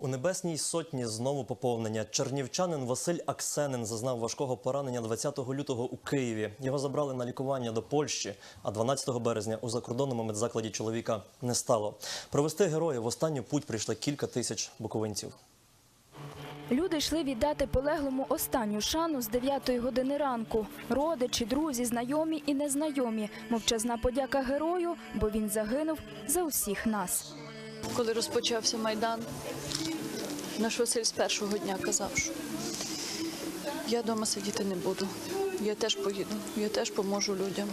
У небесній сотні знову поповнення. Чернівчанин Василь Аксенин зазнав важкого поранення 20 лютого у Києві. Його забрали на лікування до Польщі, а 12 березня у закордонному медзакладі чоловіка не стало. Провести героя в останню путь прийшли кілька тисяч буковинців. Люди йшли віддати полеглому останню шану з 9 години ранку. Родичі, друзі, знайомі і незнайомі. Мовчазна подяка герою, бо він загинув за усіх нас. коли розпочався Майдан, наш Василь з першого дня казав, що я вдома сидіти не буду. Я теж поїду, я теж поможу людям.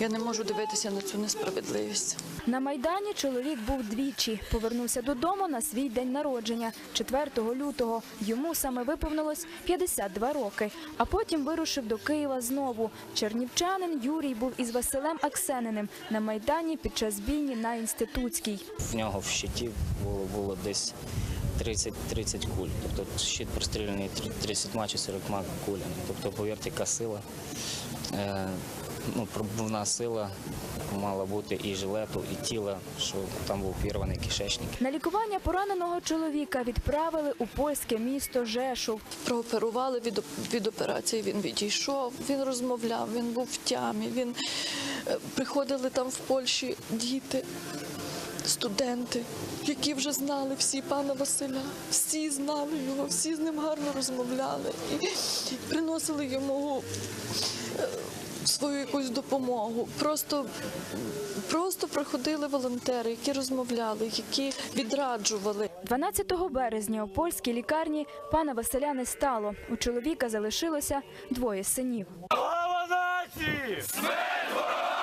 Я не можу дивитися на цю несправедливість. На майдані чоловік був двічі. Повернувся додому на свій день народження 4 лютого. Йому саме виповнилось 52 роки. А потім вирушив до Києва знову. Чернівчанин Юрій був із Василем Аксениним на майдані під час бійні на інститутській. В нього в щиті було, було десь 30, 30 куль. Тобто щит простріляний 30 чи 40 кулями. Тобто, повірте, яка сила. Ну, пробувна сила мала бути і жилету, і тіла, що там був пірваний кишечник. На лікування пораненого чоловіка відправили у польське місто Жешув. Прооперували від, від операції, він відійшов, він розмовляв, він був в тямі. Він е, приходили там в Польщі діти, студенти, які вже знали всі пана Василя, всі знали його, всі з ним гарно розмовляли і приносили йому е, свою якусь допомогу. Просто, просто приходили волонтери, які розмовляли, які відраджували. 12 березня у польській лікарні пана Василя не стало. У чоловіка залишилося двоє синів. Слава нації! Смерть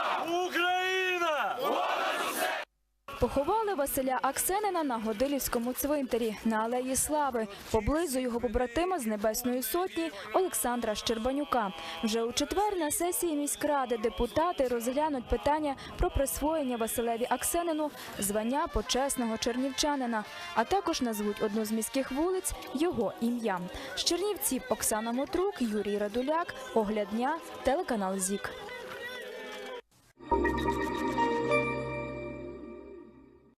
Поховали Василя Аксенина на Годилівському цвинтарі на Алеї Слави, поблизу його побратима з Небесної Сотні Олександра Щербанюка. Вже у четвер на сесії міськради депутати розглянуть питання про присвоєння Василеві Аксенину звання почесного чернівчанина, а також назвуть одну з міських вулиць його ім'ям. З Чернівців Оксана Мотрук, Юрій Радуляк, Огляд дня, телеканал ЗІК.